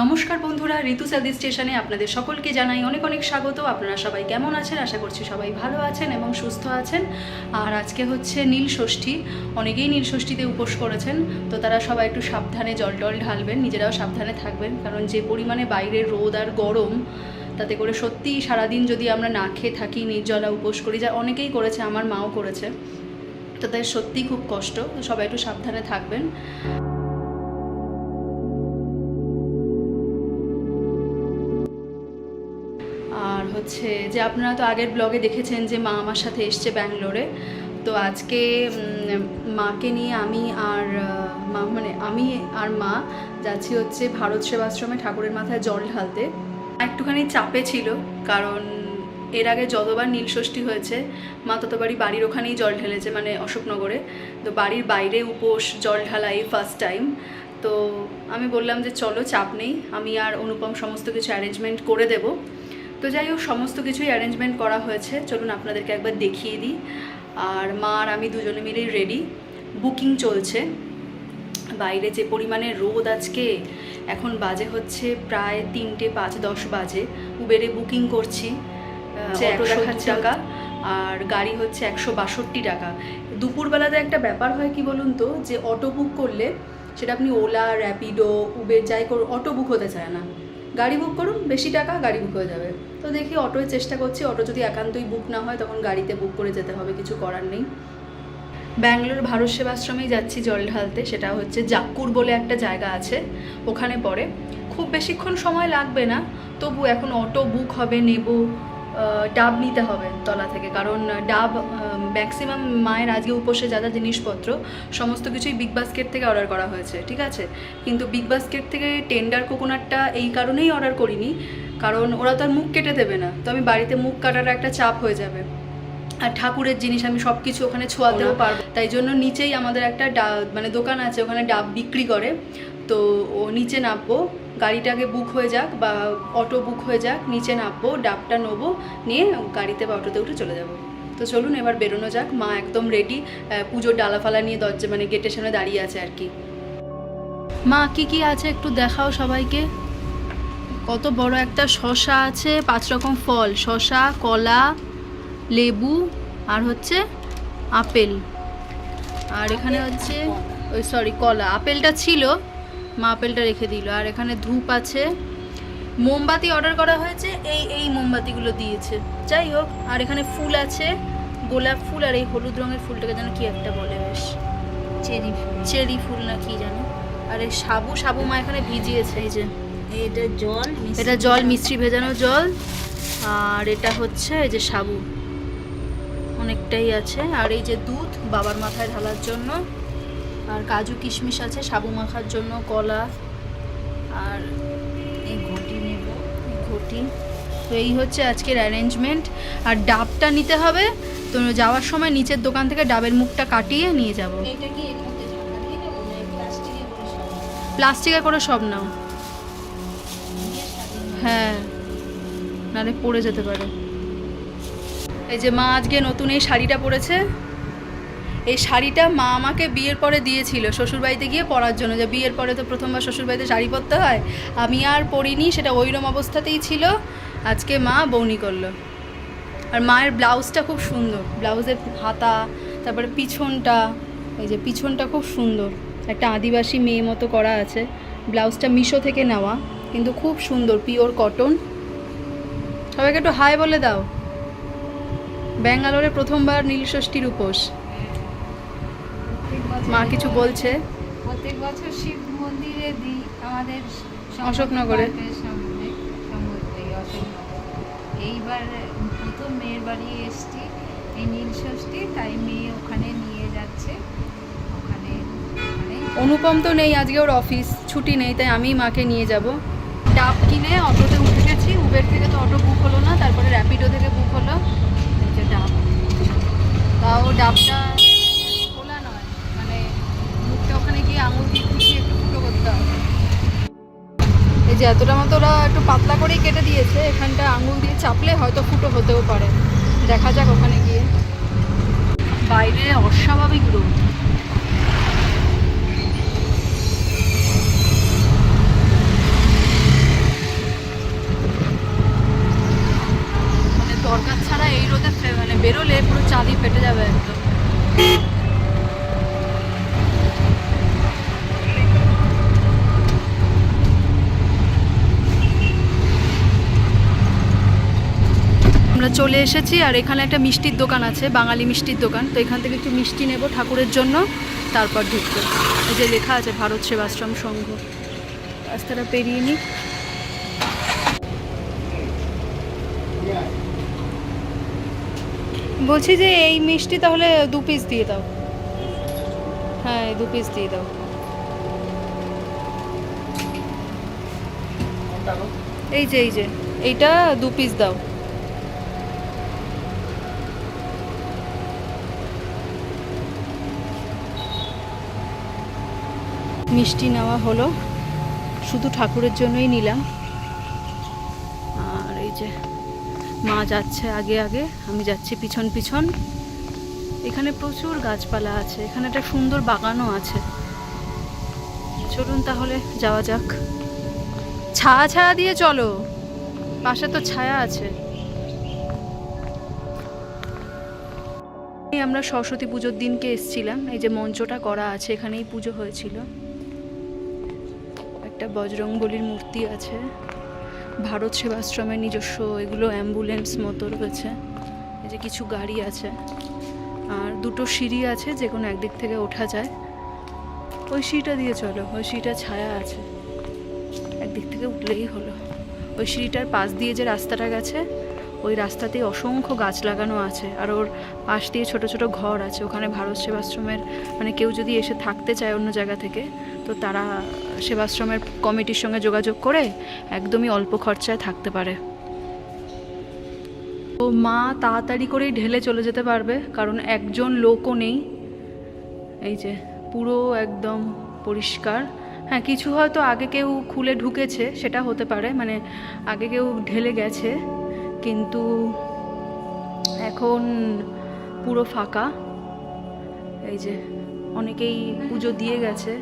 নমস্কার বন্ধুরা, ঋতু সাদি স্টেশনে আপনাদের সকলকে জানাই অনেক অনেক স্বাগত। আপনারা সবাই কেমন আছেন? আশা করছি সবাই ভালো আছেন এবং সুস্থ আছেন। আর আজকে হচ্ছে নীল ষষ্ঠী। অনেকেই নীল ষষ্ঠীতে উপোস করেছেন, তো তারা সবাই একটু সাবধানে জল টল ঢালবেন, নিজেরাও সাবধানে থাকবেন। কারণ যে পরিমাণে বাইরের রোদ আর গরম, তাতে করে সত্যিই সারাদিন যদি আমরা না খেয়ে থাকি, নির্জলা উপোস করি, যা অনেকেই করেছে, আমার মাও করেছে। তো তাই সত্যিই খুব কষ্ট, তো সবাই একটু সাবধানে থাকবেন। হচ্ছে যে আপনারা তো আগের ব্লগে দেখেছেন যে মা আমার সাথে এসছে ব্যাঙ্গালোরে। তো আজকে মাকে নিয়ে আমি আর মা মানে আমি আর মা যাচ্ছি হচ্ছে ভারত সেবাশ্রমে ঠাকুরের মাথায় জল ঢালতে। একটুখানি চাপে ছিল, কারণ এর আগে যতবার নীলষষ্ঠী হয়েছে, মা ততবারই বাড়ির ওখানেই জল ঢেলেছে মানে অশোকনগরে। তো বাড়ির বাইরে উপোস, জল ঢালা এই ফার্স্ট টাইম তো আমি বললাম যে চলো, চাপ নেই, আমি আর অনুপম সমস্ত কিছু অ্যারেঞ্জমেন্ট করে দেবো। তো যাই হোক সমস্ত কিছুই অ্যারেঞ্জমেন্ট করা হয়েছে। চলুন আপনাদেরকে একবার দেখিয়ে দিই। আর মা আর আমি দুজনে মিলেই রেডি বুকিং চলছে। বাইরে যে পরিমাণে রোদ আজকে এখন বাজে হচ্ছে প্রায় তিনটে পাঁচ দশ বাজে। উবেরে বুকিং করছি একশো টাকা আর গাড়ি হচ্ছে একশো বাষট্টি টাকা। দুপুরবেলাতে একটা ব্যাপার হয় কি বলুন তো যে অটো বুক করলে সেটা আপনি ওলা র্যাপিডো উবের যাই করুন অটো বুক হতে চায় না। গাড়ি বুক করুন, বেশি টাকা গাড়ি বুক হয়ে যাবে। তো দেখি অটোয় চেষ্টা করছি, অটো যদি একান্তই বুক না হয় তখন গাড়িতে বুক করে যেতে হবে, কিছু করার নেই। ব্যাঙ্গালোর ভারত সেবাশ্রমেই যাচ্ছি জল ঢালতে, সেটা হচ্ছে জাক্কুর বলে একটা জায়গা আছে, ওখানে পড়ে। খুব বেশিক্ষণ সময় লাগবে না, তবু এখন অটো বুক হবে, নেব ডাব নিতে হবে তলা থেকে। কারণ ডাব ম্যাক্সিমাম মায়ের আজকে উপসে যা যা জিনিসপত্র সমস্ত কিছুই বিগ বাস্কেট থেকে অর্ডার করা হয়েছে ঠিক আছে? কিন্তু বিগ বাস্কেট থেকে টেন্ডার কোকোনাটটা এই কারণেই অর্ডার করিনি কারণ ওরা তো আর মুখ কেটে দেবে না। তো আমি বাড়িতে মুখ কাটার একটা চাপ হয়ে যাবে। আর ঠাকুরের জিনিস আমি সব কিছু ওখানে ছোঁয়াতেও পারব। তাই জন্য নিচেই আমাদের একটা ডা- মানে দোকান আছে ওখানে ডাব বিক্রি করে। তো ও নিচে নামবো। গাড়িটাকে বুক হয়ে যাক বা অটো বুক হয়ে যাক, নিচে নামবো, ডাবটা নেব, নিয়ে গাড়িতে বা অটোতে উঠে চলে যাব। তো চলুন এবার বেরোনো যাক, মা একদম রেডি পুজোর ডালাফালা নিয়ে দরজা মানে গেটের সামনে দাঁড়িয়ে আছে আর কি। মা, কি কি আছে একটু দেখাও সবাইকে। কত বড় একটা শশা আছে, পাঁচ রকম ফল, শশা, কলা, লেবু, আর হচ্ছে আপেল। আর এখানে হচ্ছে, ওই সরি কলা। আপেলটা ছিল মা আপেলটা রেখে দিল। আর এখানে ধূপ আছে। মোমবাতি অর্ডার করা হয়েছে এই এই মোমবাতিগুলো দিয়েছে। যাই হোক আর এখানে ফুল আছে গোলাপ ফুল আর এই হলুদ রঙের ফুলটাকে যেন কি একটা বলে বেশ। চেরি ফুল। চেরি ফুল না কি জানো। আর এই সাবু সাবু মা এখানে ভিজিয়েছে। এই যে এটা জল এটা জল মিষ্টি ভেজানো জল। আর এটা হচ্ছে এই যে সাবু। অনেকটাই আছে। আর এই যে দুধ বাবার মাথায় ঢালার জন্য। আর কাজু কিশমিশ আছে সাবু মাখার জন্য কলা আর এই ঘটি নেব এই ঘটি। তো এই হচ্ছে আজকের অ্যারেঞ্জমেন্ট আর ডাবটা নিতে হবে তো যাওয়ার সময় নিচের দোকান থেকে ডাবের মুখটা কাটিয়ে নিয়ে যাব। প্লাস্টিকে করে সব? প্লাস্টিকে করে সব নাও হ্যাঁ নাহলে পড়ে যেতে পারে। এই যে মা আজকে নতুন এই শাড়িটা পরেছে। এই শাড়িটা মা আমাকে বিয়ের পরে দিয়েছিল শ্বশুরবাড়িতে গিয়ে পরার জন্য। যে বিয়ের পরে তো প্রথমবার শ্বশুরবাড়িতে শাড়ি পরতে হয়। আমি আর পরিনি, সেটা ওইরম অবস্থাতেই ছিল। আজকে মা বৌনি করল। আর মায়ের ব্লাউজটা খুব সুন্দর। ব্লাউজের হাতা, তারপরে পিছনটা, এই যে পিছনটা খুব সুন্দর। একটা আদিবাসী মেয়ে মতো করা আছে। ব্লাউজটা মিশো থেকে নেওয়া, কিন্তু খুব সুন্দর, পিওর কটন। সবাইকে একটু হাই বলে দাও। ব্যাঙ্গালোরে প্রথমবার নীলষষ্ঠীর উপোস। মা কিছু বলছে? প্রত্যেক বছর শিব মন্দিরে দিই আমাদের অশোকনগরে। এইবার প্রথম মেয়ের বাড়ি এসছি এই নীল ষষ্ঠী তাই মেয়ে ওখানে নিয়ে যাচ্ছে। ওখানে ওখানে। অনুপম তো নেই আজকে ওর অফিস ছুটি নেই তাই আমি মাকে নিয়ে যাব। ডাব কিনে অটোতে উঠে গেছি উবের থেকে তো অটো বুক হলো না তারপরে র্যাপিডো থেকে বুক হলো। ডাব। তাও ডাবটা আঙুল দিয়ে খুঁটিয়ে একটু ফুটো করতে হবে। এই যে এতটা মতো ওরা একটু পাতলা করেই কেটে দিয়েছে, এখানটা আঙুল দিয়ে চাপলে হয়তো ফুটো হতেও পারে। দেখা যাক ওখানে গিয়ে। বাইরে অস্বাভাবিক রোদ। মানে দরকার ছাড়া এই রোদে মানে বেরোলে পুরো চাঁদি ফেটে যাবে একদম। চলে এসেছি আর এখানে একটা মিষ্টির দোকান আছে, বাঙালি মিষ্টির দোকান। তো এখান থেকে একটু মিষ্টি নেব ঠাকুরের জন্য, তারপর ঢুকবো। এই যে লেখা আছে, ভারত সেবাশ্রম সংঘ। রাস্তাটা পেরিয়ে নিই বলছি যে এই মিষ্টি তাহলে দু পিস দিয়ে দাও। হ্যাঁ দু পিস দিয়ে দাও। এই যে এই যে, এইটা দু পিস দাও। মিষ্টি নেওয়া হলো। শুধু ঠাকুরের জন্যই নিলাম। আর এই যে মা যাচ্ছে আগে আগে, আমি যাচ্ছি পিছন পিছন। এখানে প্রচুর গাছপালা আছে, এখানে একটা সুন্দর বাগানও আছে। চলুন তাহলে যাওয়া যাক। ছায়া ছায়া দিয়ে চলো, পাশে তো ছায়া আছে। আমরা সরস্বতী পুজোর দিনকে এসছিলাম, এই যে মঞ্চটা করা আছে, এখানেই পুজো হয়েছিল। একটা বজরংবলির মূর্তি আছে। ভারত সেবাশ্রমের নিজস্ব এগুলো অ্যাম্বুলেন্স মতো রয়েছে। এই যে কিছু গাড়ি আছে। আর দুটো সিঁড়ি আছে যে কোনো একদিক থেকে ওঠা যায়। ওই সিঁড়িটা দিয়ে চলো, ওই সিঁড়িটা ছায়া আছে। একদিক থেকে উঠলেই হলো। ওই সিঁড়িটার পাশ দিয়ে যে রাস্তাটা গেছে ওই রাস্তাতে অসংখ্য গাছ লাগানো আছে আর ওর পাশ দিয়ে ছোট ছোট ঘর আছে। ওখানে ভারত সেবাশ্রমের মানে কেউ যদি এসে থাকতে চায় অন্য জায়গা থেকে, তো তারা সেবাশ্রমের কমিটির সঙ্গে যোগাযোগ করে একদমই অল্প খরচায় থাকতে পারে। তো মা তাড়াতাড়ি করেই ঢেলে চলে যেতে পারবে, কারণ একজন লোকও নেই। এই যে, পুরো একদম পরিষ্কার। হ্যাঁ কিছু হয়তো আগে কেউ খুলে ঢুকেছে, সেটা হতে পারে। মানে আগে কেউ ঢেলে গেছে। কিন্তু এখন পুরো ফাঁকা। এই যে অনেকেই পুজো দিয়ে গেছে।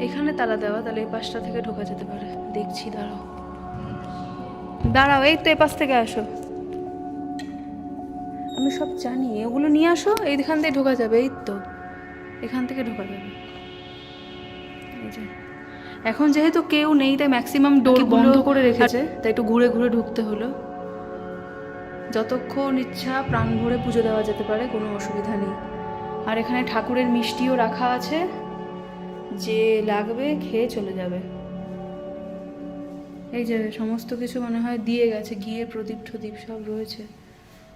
এখানে তালা দেওয়া, তাহলে এই পাশটা থেকে ঢোকা যেতে পারে। দেখছি, দাঁড়াও। দাঁড়াও, এই তো এ পাশ থেকে আসো। আমি সব জানি, ওগুলো নিয়ে আসো, এইখান থেকে ঢোকা যাবে, এই তো। এখান থেকে ঢোকা যাবে। এই যে। এখন যেহেতু কেউ নেই তাই ম্যাক্সিমাম ডোর বন্ধ করে রেখেছে। তাই একটু ঘুরে ঘুরে ঢুকতে হলো। যতক্ষণ ইচ্ছা প্রাণ ভরে পুজো দেওয়া যেতে পারে কোনো অসুবিধা নেই। আর এখানে ঠাকুরের মিষ্টিও রাখা আছে। যে লাগবে খেয়ে চলে যাবে। এই যে সমস্ত কিছু মনে হয় দিয়ে গেছে গিয়ে প্রদীপ টদীপ সব রয়েছে।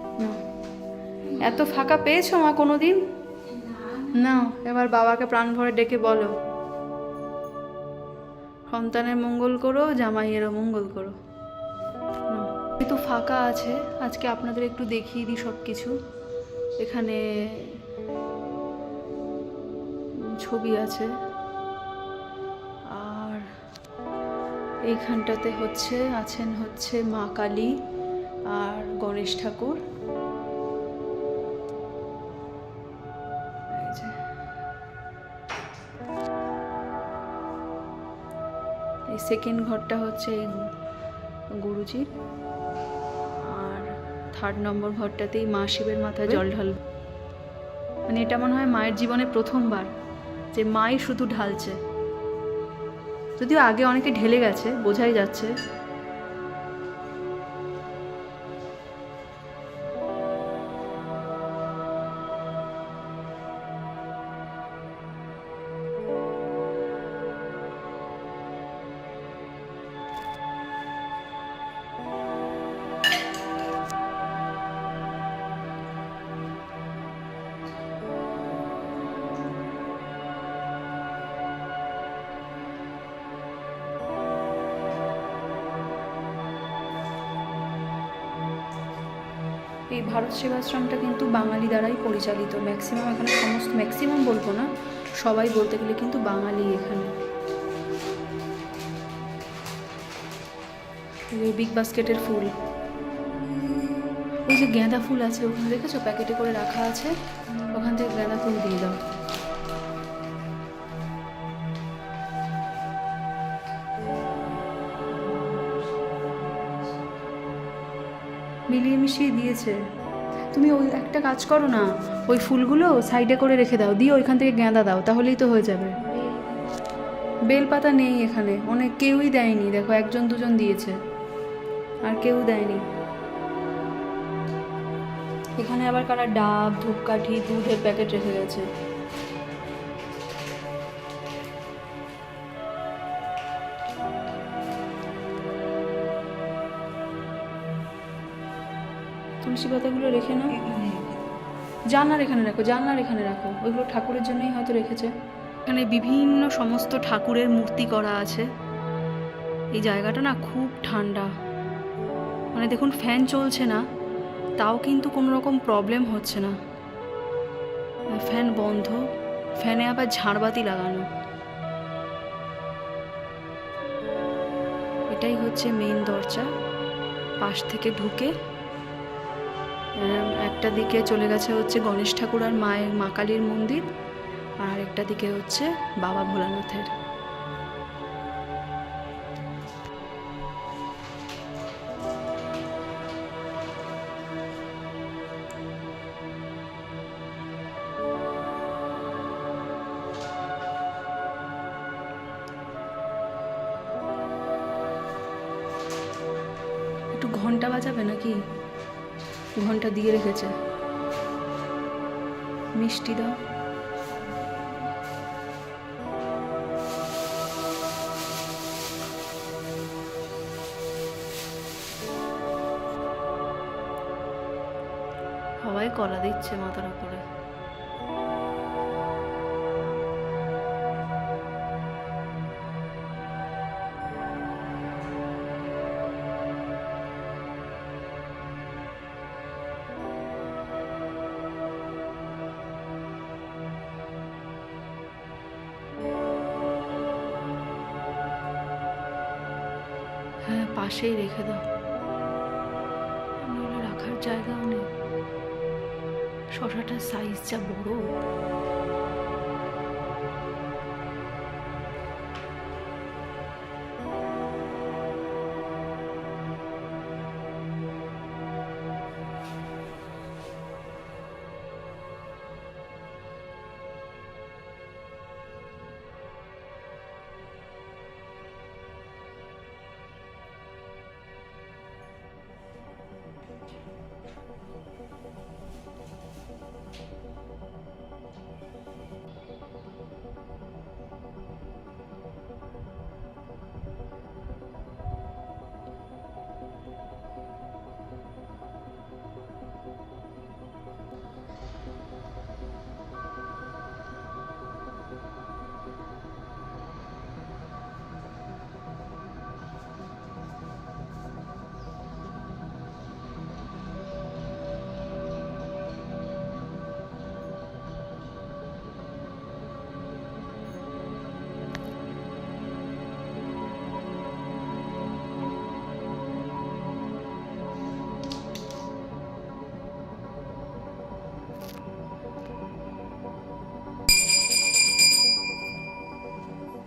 না। এত ফাঁকা পেয়েছ মা কোনো দিন না। এবার বাবাকে প্রাণ ভরে ডেকে বলো। সন্তানের মঙ্গল করো, জামাইয়েরও মঙ্গল করো। তো ফাঁকা আছে। আজকে আপনাদের একটু দেখিয়ে দিই সব কিছু এখানে ছবি আছে। আর এইখানটাতে হচ্ছে, আছেন হচ্ছে মা কালী আর গণেশ ঠাকুর। সেকেন্ড ঘরটা হচ্ছে এই গুরুজির আর থার্ড নম্বর ঘরটাতেই মা শিবের মাথায় জল ঢাল মানে এটা মনে হয় মায়ের জীবনে প্রথমবার যে মাই শুধু ঢালছে। যদিও আগে অনেকে ঢেলে গেছে, বোঝাই যাচ্ছে। ভারত সেবাশ্রমটা কিন্তু বাঙালি দ্বারাই পরিচালিত। ম্যাক্সিমাম এখানে সমস্ত ম্যাক্সিমাম বলব না, সবাই বলতে গেলে কিন্তু বাঙালি এখানে। বিগ বাস্কেটের ফুল। ওই যে গেঁদা ফুল আছে, ওখানে দেখেছ? প্যাকেটে করে রাখা আছে। ওখান থেকে গেঁদা ফুল দিয়ে দাও। মিলিয়ে মিশিয়ে দিয়েছে। তুমি ওই একটা কাজ করো না, ওই ফুলগুলো সাইডে করে রেখে দাও, দিয়ে ওইখান থেকে গেঁদা দাও, তাহলেই তো হয়ে যাবে। বেলপাতা নেই এখানে, অনেক কেউই দেয়নি, দেখো একজন দুজন দিয়েছে, আর কেউ দেয়নি। এখানে আবার কারা ডাব, ধূপকাঠি, দুধের প্যাকেট রেখে গেছে। তুলসী পাতাগুলো রেখে নাও। জানলার এখানে রাখো, জানলার এখানে রাখো। ওইগুলো ঠাকুরের জন্যই হয়তো রেখেছে। এখানে বিভিন্ন সমস্ত ঠাকুরের মূর্তি করা আছে। এই জায়গাটা না খুব ঠান্ডা। মানে দেখুন, ফ্যান চলছে না, তাও কিন্তু কোনো রকম প্রবলেম হচ্ছে না। ফ্যান বন্ধ, ফ্যানে আবার ঝাড়বাতি লাগানো। এটাই হচ্ছে মেন দরজা। পাশ থেকে ঢুকে একটা দিকে চলে গেছে হচ্ছে গণেশ ঠাকুর আর মায়ের, মা কালীর মন্দির, আর একটা দিকে হচ্ছে বাবা ভোলানাথের। একটু ঘণ্টা বাজাবে নাকি? ঘণ্টা দিয়ে রেখেছে। মিষ্টি দাও। সবাই কলা দিচ্ছে মাথার উপরে। হ্যাঁ পাশেই রেখে দাও। নইলে রাখার জায়গাও নেই। শশাটার সাইজ যা বড়।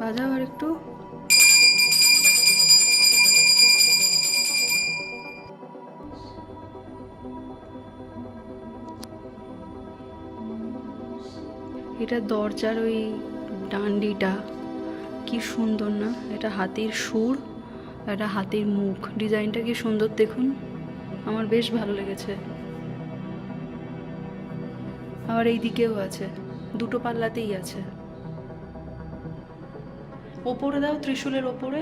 বাজাও আর একটু। এটা দরজার ওই ডান্ডিটা, কি সুন্দর না? এটা হাতির সুর, এটা হাতির মুখ। ডিজাইনটা কি সুন্দর দেখুন, আমার বেশ ভালো লেগেছে। আবার এই দিকেও আছে, দুটো পাল্লাতেই আছে। ওপরে দাও, ত্রিশূলের ওপরে।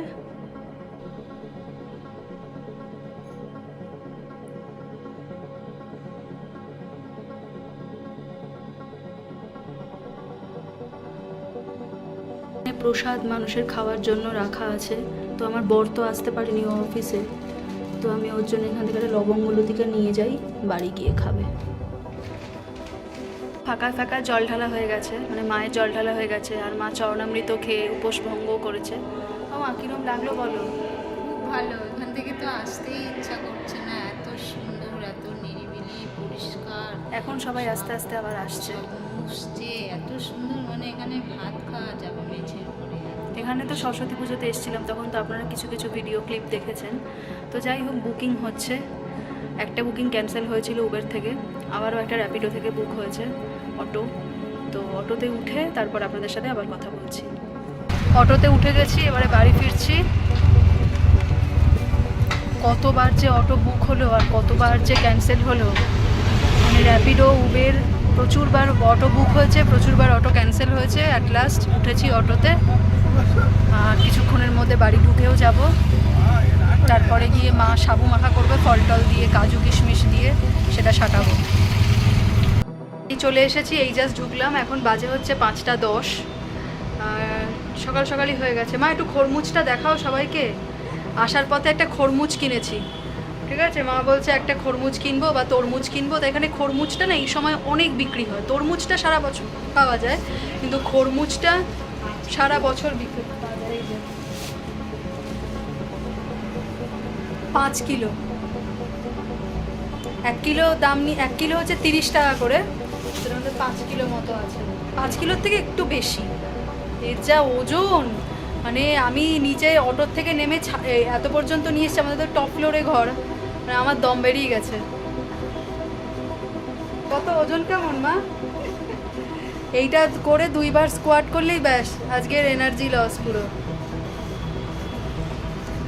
প্রসাদ মানুষের খাওয়ার জন্য রাখা আছে। তো আমার বর তো আসতে পারেনি অফিসে। তো আমি ওর জন্য এখান থেকে একটা লবঙ্গ লতিকা নিয়ে যাই, বাড়ি গিয়ে খাবে। ফাঁকা ফাঁকা জল ঢালা হয়ে গেছে মানে মায়ের জল ঢালা হয়ে গেছে আর মা চরণামৃত খেয়ে উপোস ভঙ্গ করেছে। ও মা কিরম লাগল বলো? খুব ভালো এখান থেকে তো আসতেই ইচ্ছা করছে না এত সুন্দর এত নিরিবিলি পরিষ্কার। এখন সবাই আস্তে আস্তে আবার আসছে। মুছছে এত সুন্দর মানে এখানে ভাত খাওয়া যাবে মেঝের উপরে। এখানে তো সরস্বতী পুজোতে এসেছিলাম তখন তো আপনারা কিছু কিছু ভিডিও ক্লিপ দেখেছেন। তো যাই হোক বুকিং হচ্ছে। একটা বুকিং ক্যান্সেল হয়েছিল উবের থেকে আবারও একটা র্যাপিডো থেকে বুক হয়েছে। অটো। তো অটোতে উঠে তারপর আপনাদের সাথে আবার কথা বলছি। অটোতে উঠে গেছি, এবারে বাড়ি ফিরছি। কতবার যে অটো বুক হলো আর কতবার যে ক্যান্সেল হলো মানে র্যাপিডো উবের প্রচুরবার অটো বুক হয়েছে, প্রচুরবার অটো ক্যান্সেল হয়েছে। অ্যাট লাস্ট উঠেছি অটোতে। আর কিছুক্ষণের মধ্যে বাড়ি ঢুকেও যাব। তারপরে গিয়ে মা সাবু মাখা করবে, ফল টল দিয়ে, কাজু কিশমিশ দিয়ে, সেটা সাটাবো। চলে এসেছি, এই জাস্ট ঢুকলাম। এখন বাজে হচ্ছে পাঁচটা দশ। সকাল সকালই হয়ে গেছে। মা, একটু খরমুজটা দেখাও সবাইকে। আসার পথে একটা খরমুজ কিনেছি। ঠিক আছে? মা বলছে, একটা খরমুজ কিনবো বা তরমুজ কিনবো। তো এখানে খরমুজটা না, এই সময় অনেক বিক্রি হয়। তরমুজটা সারা বছর পাওয়া যায়, কিন্তু খরমুজটা সারা বছর বিক্রি পাঁচ কিলো। এক কিলো দাম নি, এক কিলো হচ্ছে তিরিশ টাকা করে। পাঁচ কিলো মতো আছে। পাঁচ কিলোর থেকে একটু বেশি। এর যা ওজন মানে আমি নিচে অটোর থেকে নেমে এত পর্যন্ত নিয়ে এসেছি, আমাদের তো টপ ফ্লোরে ঘর। মানে আমার দম বেরিয়ে গেছে। কত ওজন কেমন, মা? এইটা করে দুইবার স্কোয়াট করলেই ব্যাস, আজকের এনার্জি লস পুরো।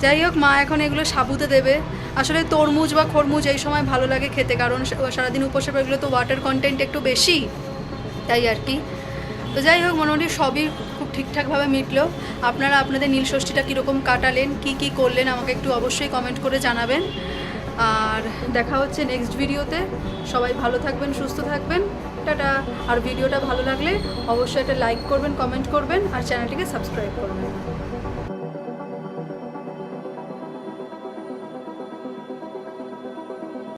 যাই হোক, মা এখন এগুলো সাবুতে দেবে। আসলে তরমুজ বা খরমুজ এই সময় ভালো লাগে খেতে, কারণ সারাদিন উপোসের তো ওয়াটার কন্টেন্ট একটু বেশি, তাই আর কি। তো যাই হোক, মোটামুটি সবই খুব ঠিকঠাকভাবে মিটলো। আপনারা আপনাদের নীল ষষ্ঠীটা কীরকম কাটালেন, কি কি করলেন, আমাকে একটু অবশ্যই কমেন্ট করে জানাবেন। আর দেখা হচ্ছে নেক্সট ভিডিওতে সবাই ভালো থাকবেন, সুস্থ থাকবেন। টাটা। আর ভিডিওটা ভালো লাগলে অবশ্যই একটা লাইক করবেন কমেন্ট করবেন, আর চ্যানেলটিকে সাবস্ক্রাইব করবেন।